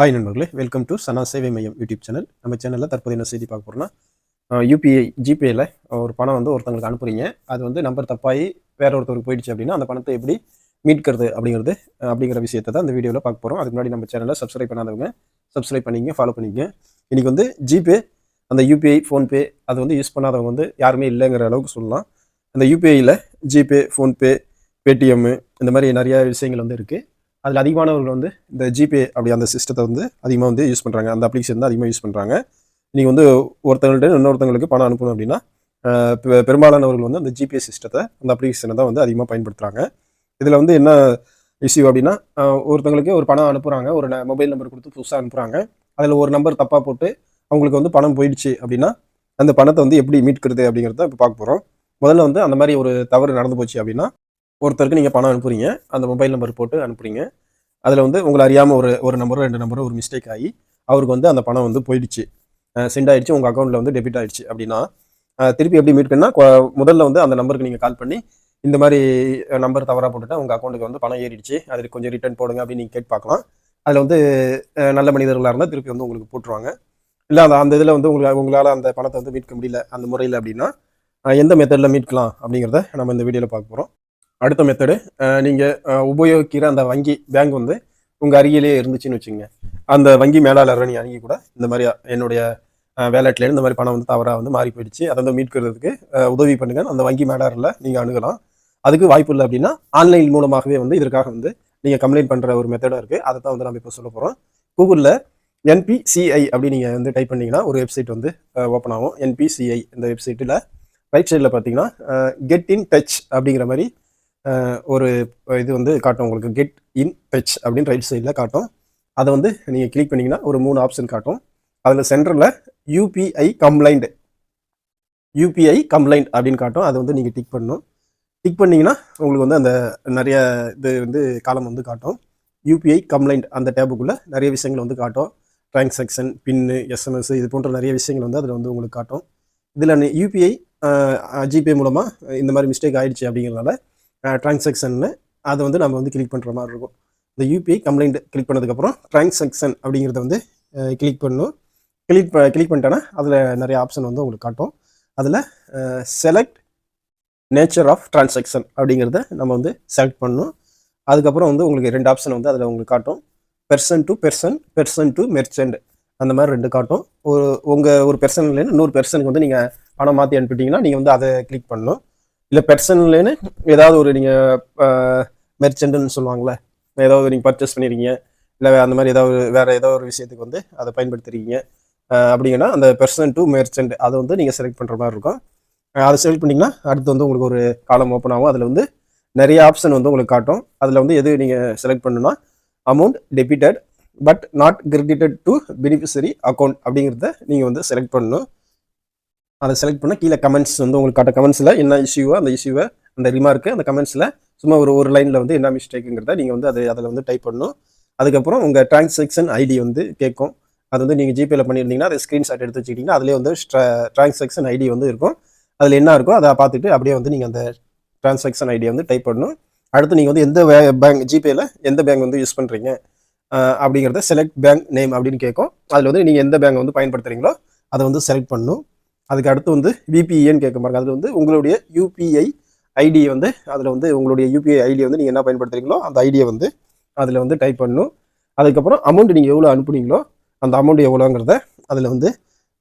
Hi நண்பர்களே welcome to சனா சேவை மையம் யூடியூப் சேனல் நம்ம சேனலில் தற்போது என்ன செய்தி பார்க்க போகிறோம்னா யூபிஐ ஜிபேயில் ஒரு பணம் வந்து ஒருத்தங்களுக்கு அனுப்புறீங்க. அது வந்து நம்பர் தப்பாகி வேற ஒருத்தருக்கு போயிடுச்சு அப்படின்னா அந்த பணத்தை எப்படி மீட்கிறது அப்படிங்கிறது அப்படிங்கிற விஷயத்தை தான் இந்த வீடியோவில் பார்க்க போகிறோம் அதுக்கு முன்னாடி நம்ம சேனலை சப்ஸ்கிரைப் பண்ணாதவங்க சப்ஸ்கிரைப் பண்ணிங்க ஃபாலோ பண்ணிங்க இன்றைக்கி வந்து ஜிபே அந்த யூபிஐ ஃபோன்பே அது வந்து யூஸ் பண்ணாதவங்க வந்து யாருமே இல்லைங்கிற அளவுக்கு சொல்லலாம். அந்த யூபிஐயில் ஜிபே ஃபோன்பே பேடிஎம்மு இந்த மாதிரி நிறைய விஷயங்கள் வந்து இருக்குது அதில் அதிகமானவர்கள் வந்து இந்த ஜிபே அப்படி அந்த சிஸ்டத்தை வந்து அதிகமாக வந்து யூஸ் பண்ணுறாங்க அந்த அப்ளிகேஷன் தான் அதிகமாக யூஸ் பண்ணுறாங்க நீங்கள் வந்து ஒருத்தவங்கள்ட்ட இன்னொருத்தவங்களுக்கு பணம் அனுப்பணும் அப்படின்னா பெ- பெரும்பாலானவர்கள் வந்து அந்த ஜிபே சிஸ்டத்தை அந்த அப்ளிகேஷனை தான் வந்து அதிகமாக பயன்படுத்துகிறாங்க இதில் வந்து என்ன இஷ்யூ அப்படின்னா ஒருத்தவங்களுக்கு ஒருத்தங்களுக்கு ஒரு பணம் அனுப்புகிறாங்க ஒரு மொபைல் நம்பர் கொடுத்து புதுசாக அனுப்புகிறாங்க அதில் ஒரு நம்பர் தப்பாக போட்டு அவங்களுக்கு வந்து பணம் போயிடுச்சு அப்படின்னா அந்த பணத்தை வந்து எப்படி மீட்கிறது அப்படிங்கிறத இப்போ பார்க்க போகிறோம் முதல்ல வந்து அந்த மாதிரி ஒரு தவறு நடந்து போச்சு அப்படின்னா ஒருத்தருக்கு நீங்கள் பணம் அனுப்புறீங்க அந்த மொபைல் நம்பர் போட்டு அனுப்புறீங்க. அதில் வந்து உங்களை அறியாமல் ஒரு ஒரு நம்பரோ ரெண்டு நம்பரோ ஒரு மிஸ்டேக் ஆகி அவருக்கு வந்து அந்த பணம் வந்து போயிடுச்சு. சென்ட் ஆயிடுச்சு உங்கள் அக்கௌண்ட்டில் வந்து டெபிட் ஆயிடுச்சு அப்படின்னா திருப்பி எப்படி மீட் பண்ணால் முதல்ல வந்து அந்த நம்பருக்கு நீங்கள் கால் பண்ணி இந்த மாதிரி நம்பர் தவறாக போட்டுட்டா உங்கள் அக்கௌண்ட்டுக்கு வந்து பணம் ஏறிடுச்சு அதுக்கு கொஞ்சம் ரிட்டர்ன் போடுங்க அப்படின்னு நீங்கள் கேட்டு பார்க்கலாம். அதில் வந்து நல்ல மனிதர்களாக இருந்தால் திருப்பி வந்து உங்களுக்கு போட்டுருவாங்க. இல்லை அந்த அந்த இதில் வந்து உங்களுக்கு உங்களால் அந்த பணத்தை வந்து மீட்க முடியல அந்த முறையில் அப்படின்னா எந்த மெத்தடில் மீட்கலாம் அப்படிங்கிறத நம்ம இந்த வீடியோவில் பார்க்க போகிறோம் அடுத்த மெத்தடு நீங்கள் உபயோகிக்கிற அந்த வங்கி பேங்க் வந்து உங்கள் அருகிலே இருந்துச்சுன்னு வச்சுங்க அந்த வங்கி மேலாளரை நீ அணுகி கூட இந்த மாதிரி என்னுடைய வேலட்லேருந்து இந்த மாதிரி பணம் வந்து தவறாக வந்து மாறி போயிடுச்சு. அதை வந்து மீட்கிறதுக்கு உதவி பண்ணுங்க. அந்த வங்கி மேலாளரில் நீங்கள் அணுகலாம். அதுக்கு வாய்ப்பு இல்லை அப்படின்னா ஆன்லைன் மூலமாகவே வந்து இதற்காக வந்து நீங்கள் கம்ப்ளைண்ட் பண்ணுற ஒரு மெத்தடாக இருக்குது அதை தான் வந்து நம்ம இப்போ சொல்ல போகிறோம் கூகுளில் என்பிசிஐ அப்படி நீங்கள் வந்து டைப் பண்ணீங்கன்னா ஒரு வெப்சைட் வந்து ஓப்பன் ஆகும். என்பிசிஐ இந்த வெப்சைட்டில் ரைட் சைடில் பார்த்தீங்கன்னா கெட் இன் டச் அப்படிங்கிற மாதிரி ஒரு இது வந்து காட்டும். உங்களுக்கு கெட் இன் டச் அப்படின்னு ரைட் சைடில் காட்டும். அதை வந்து நீங்கள் கிளிக் பண்ணிங்கன்னா ஒரு மூணு ஆப்ஷன் காட்டும். அதில் சென்டரில் யூபிஐ கம்ப்ளைண்ட் யூபிஐ கம்ப்ளைண்ட் அப்படின்னு காட்டும். அதை வந்து நீங்கள் டிக் பண்ணணும். டிக் பண்ணிங்கன்னா உங்களுக்கு வந்து அந்த நிறைய இது வந்து காலம் வந்து காட்டும். யூபிஐ கம்ப்ளைண்ட் அந்த டேபுக்குள்ளே நிறைய விஷயங்கள் வந்து காட்டும். டிரான்சாக்ஷன் பின்னு எஸ்எம்எஸ் இது போன்ற நிறைய விஷயங்கள் வந்து அதில் வந்து உங்களுக்கு காட்டும். இதில் யூபிஐ ஜிபே மூலமாக இந்த மாதிரி மிஸ்டேக் ஆகிடுச்சு அப்படிங்கிறதுனால டிரான்சாக்ஷன்னு அதை வந்து நம்ம வந்து கிளிக் பண்ணுற மாதிரி இருக்கும். இந்த யூபிஐ கம்ப்ளைண்ட் கிளிக் பண்ணதுக்கப்புறம் டிரான்சாக்ஷன் அப்படிங்கிறத வந்து கிளிக் பண்ணும். கிளிக் கிளிக் பண்ணிட்டேன்னா அதில் நிறைய ஆப்ஷன் வந்து உங்களுக்கு காட்டும். அதில் செலக்ட் நேச்சர் ஆஃப் டிரான்சாக்ஷன் அப்படிங்கிறத நம்ம வந்து செலக்ட் பண்ணணும் அதுக்கப்புறம் வந்து உங்களுக்கு ரெண்டு ஆப்ஷன் வந்து அதில் உங்களுக்கு காட்டும். Person to person person to merchant அந்த மாதிரி ரெண்டு காட்டும். ஒரு உங்கள் ஒரு பெர்சன்லேருந்து இன்னொரு பெர்சனுக்கு வந்து நீங்கள் பணம் மாற்றி அனுப்பிட்டீங்கன்னா நீங்கள் வந்து அதை கிளிக் பண்ணணும். இல்லை பெர்சன்லேன்னு ஏதாவது ஒரு நீங்கள் மெர்ச்சன்ட்னு சொல்லுவாங்களே ஏதாவது நீங்கள் பர்ச்சேஸ் பண்ணிருக்கீங்க இல்லை அந்த மாதிரி ஏதாவது வேறு ஏதோ ஒரு விஷயத்துக்கு வந்து அதை பயன்படுத்துறீங்க அப்படிங்கன்னா அந்த பெர்சன் டு மெர்ச்சன்ட் அதை வந்து நீங்கள் செலக்ட் பண்ணுற மாதிரி இருக்கும். அதை செலக்ட் பண்ணிங்கன்னா அடுத்து வந்து உங்களுக்கு ஒரு காலம் ஓப்பன் ஆகும். அதில் வந்து நிறைய ஆப்ஷன் வந்து உங்களுக்கு காட்டும். அதில் வந்து எது நீங்கள் செலக்ட் பண்ணுன்னா amount debited but not credited to beneficiary account அப்படிங்கிறத நீங்கள் வந்து செலக்ட் பண்ணணும். அதை செலக்ட் பண்ண கீழே கமெண்ட்ஸ் வந்து உங்களுக்கு காட்ட கமெண்ட்ஸில் என்ன இஷ்யூவோ அந்த இஷ்யூவை அந்த ரிமார்க்கு அந்த கமெண்ட்ஸில் சும்மா ஒரு ஒரு லைனில் வந்து என்ன மிஸ்டேக்குங்கிறத நீங்கள் வந்து அதை அதில் வந்து டைப் பண்ணணும். அதுக்கப்புறம் உங்கள் டிரான்சாக்ஷன் ஐடி வந்து கேட்கும். அது வந்து நீங்கள் ஜிபேயில் பண்ணியிருந்தீங்கன்னா அதை ஸ்க்ரீன்ஷாட் எடுத்து வச்சுக்கிட்டிங்கன்னா அதிலே வந்து டிரான்சாக்ஷன் ஐடி வந்து இருக்கும். அதில் என்ன இருக்கோ அதை பார்த்துட்டு அப்படியே வந்து நீங்கள் அந்த டிரான்சாக்ஷன் ஐடியை வந்து டைப் பண்ணணும். அடுத்து நீங்கள் வந்து எந்த பேங்க் ஜிபேயில் எந்த பேங்க் வந்து யூஸ் பண்ணுறீங்க அப்படிங்கிறத செலக்ட் பேங்க் நேம் அப்படின்னு கேட்கும். அதில் வந்து நீங்கள் எந்த பேங்க் வந்து பயன்படுத்துகிறீங்களோ அதை வந்து செலக்ட் பண்ணணும். அதுக்கு அடுத்து வந்து விபிஏன்னு கேட்க பாருங்க. அதில் வந்து உங்களுடைய யூபிஐ ஐடியை வந்து அதில் வந்து உங்களுடைய யூபிஐ ஐடியை வந்து நீங்கள் என்ன பயன்படுத்துறீங்களோ அந்த ஐடியை வந்து அதில் வந்து டைப் பண்ணணும். அதுக்கப்புறம் அமௌண்ட் நீங்கள் எவ்வளோ அனுப்புனீங்களோ அந்த அமௌண்ட் எவ்வளோங்கிறத அதில் வந்து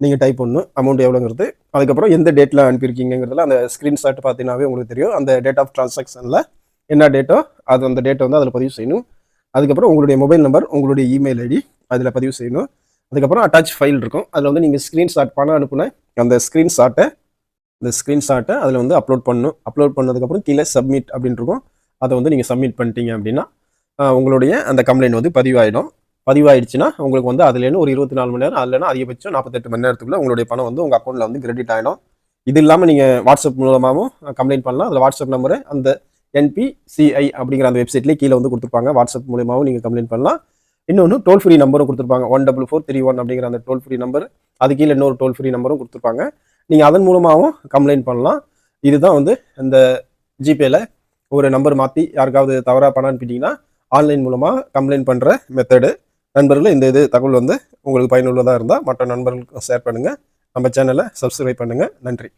நீங்கள் டைப் பண்ணணும். அமௌண்ட் எவ்வளோங்கிறது அதுக்கப்புறம் எந்த டேட்டில் அனுப்பியிருக்கீங்கிறதுல அந்த ஸ்க்ரீன்ஷாட் பார்த்தீங்கன்னாவே உங்களுக்கு தெரியும். அந்த டேட் ஆஃப் ட்ரான்சாக்ஷனில் என்ன டேட்டோ அது அந்த டேட்டை வந்து அதில் பதிவு செய்யணும். அதுக்கப்புறம் உங்களுடைய மொபைல் நம்பர் உங்களுடைய இமெயில் ஐடி அதில் பதிவு செய்யணும். அதுக்கப்புறம் அட்டாச் ஃபைல் இருக்கும். அதில் வந்து நீங்கள் ஸ்க்ரீன்ஷாட் பணம் அனுப்புன அந்த ஸ்க்ரீன்ஷாட்டை இந்த ஸ்க்ரீன்ஷாட்டை அதில் வந்து அப்லோட் பண்ணணும். அப்லோட் பண்ணதுக்கப்புறம் கீழே சப்மிட் அப்படின்ட்டு இருக்கும் அதை வந்து நீங்கள் சப்மிட் பண்ணிட்டீங்க அப்படின்னா உங்களுடைய அந்த கம்ப்ளைண்ட் வந்து பதிவாயிடும். பதிவாயிடுச்சுன்னா உங்களுக்கு வந்து அதுலேருந்து ஒரு இருபத்தி நாலு மணி நேரம் அதுலனா அதிகபட்சம் நாற்பத்தெட்டு மணி நேரத்துக்குள்ள உங்களுடைய பணம் வந்து உங்கள் அக்கௌண்ட்டில் வந்து கிரெடிட் ஆகிடும் இது இல்லாமல் நீங்கள் வாட்ஸ்அப் மூலமாகவும் கம்ப்ளைண்ட் பண்ணலாம். அதில் வாட்ஸ்அப் நம்பரு அந்த என்பிசிஐ அப்படிங்கிற அந்த வெப்சைட்லேயே கீழே வந்து கொடுத்துருப்பாங்க. வாட்ஸ்அப் மூலியமாகவும் நீங்கள் கம்ப்ளைண்ட் பண்ணலாம். இன்னொன்று டோல் ஃப்ரீ நம்பரும் கொடுத்துருப்பாங்க. One double four three one அப்படிங்கிற அந்த டோல் ஃப்ரீ நம்பர் அது கீழே இன்னொரு டோல் ஃப்ரீ நம்பரும் கொடுத்துருப்பாங்க. நீங்கள் அதன் மூலமாகவும் கம்ப்ளைண்ட் பண்ணலாம். இதுதான் வந்து இந்த ஜிபேல ஒரு நம்பர் மாற்றி யாருக்காவது தவறாக பணம் அனுப்பிட்டீங்கன்னா ஆன்லைன் மூலமாக கம்ப்ளைண்ட் பண்ணுற மெத்தடு நண்பர்களே இந்த இது தகவல் வந்து உங்களுக்கு பயனுள்ளதாக இருந்தால் மற்ற நண்பர்களுக்கும் ஷேர் பண்ணுங்கள் நம்ம சேனலை சப்ஸ்கிரைப் பண்ணுங்கள் நன்றி.